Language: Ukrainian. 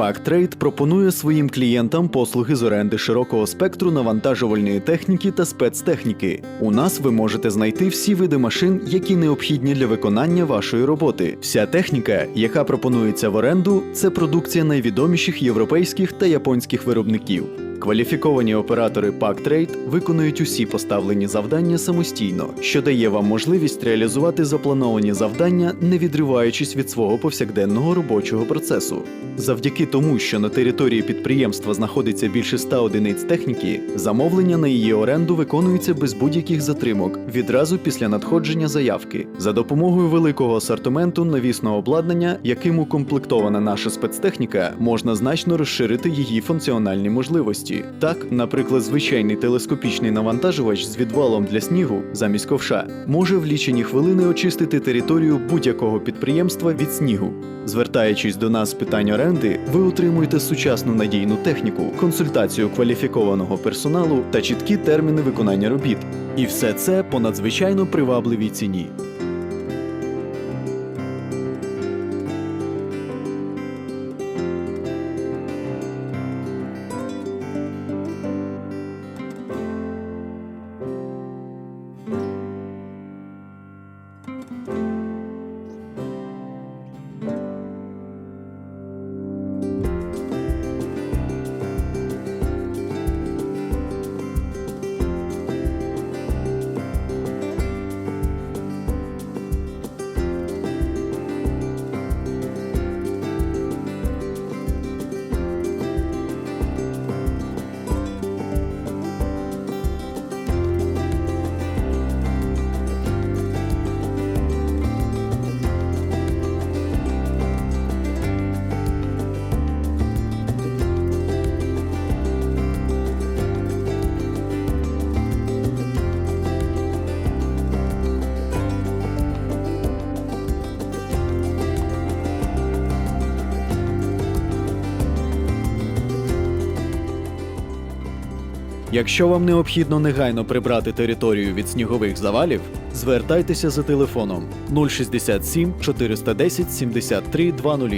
PackTrade пропонує своїм клієнтам послуги з оренди широкого спектру навантажувальної техніки та спецтехніки. У нас ви можете знайти всі види машин, які необхідні для виконання вашої роботи. Вся техніка, яка пропонується в оренду, це продукція найвідоміших європейських та японських виробників. Кваліфіковані оператори PackTrade виконують усі поставлені завдання самостійно, що дає вам можливість реалізувати заплановані завдання, не відриваючись від свого повсякденного робочого процесу. Завдяки тому, що на території підприємства знаходиться більше 100 одиниць техніки, замовлення на її оренду виконуються без будь-яких затримок відразу після надходження заявки за допомогою великого асортименту навісного обладнання, яким укомплектована наша спецтехніка, можна значно розширити її функціональні можливості. Так, наприклад, звичайний телескопічний навантажувач з відвалом для снігу замість ковша може в лічені хвилини очистити територію будь-якого підприємства від снігу. Звертаючись до нас з питань оренди, ви отримуєте сучасну надійну техніку, консультацію кваліфікованого персоналу та чіткі терміни виконання робіт. І все це по надзвичайно привабливій ціні. Música Якщо вам необхідно негайно прибрати територію від снігових завалів, звертайтеся за телефоном 067 410 73 00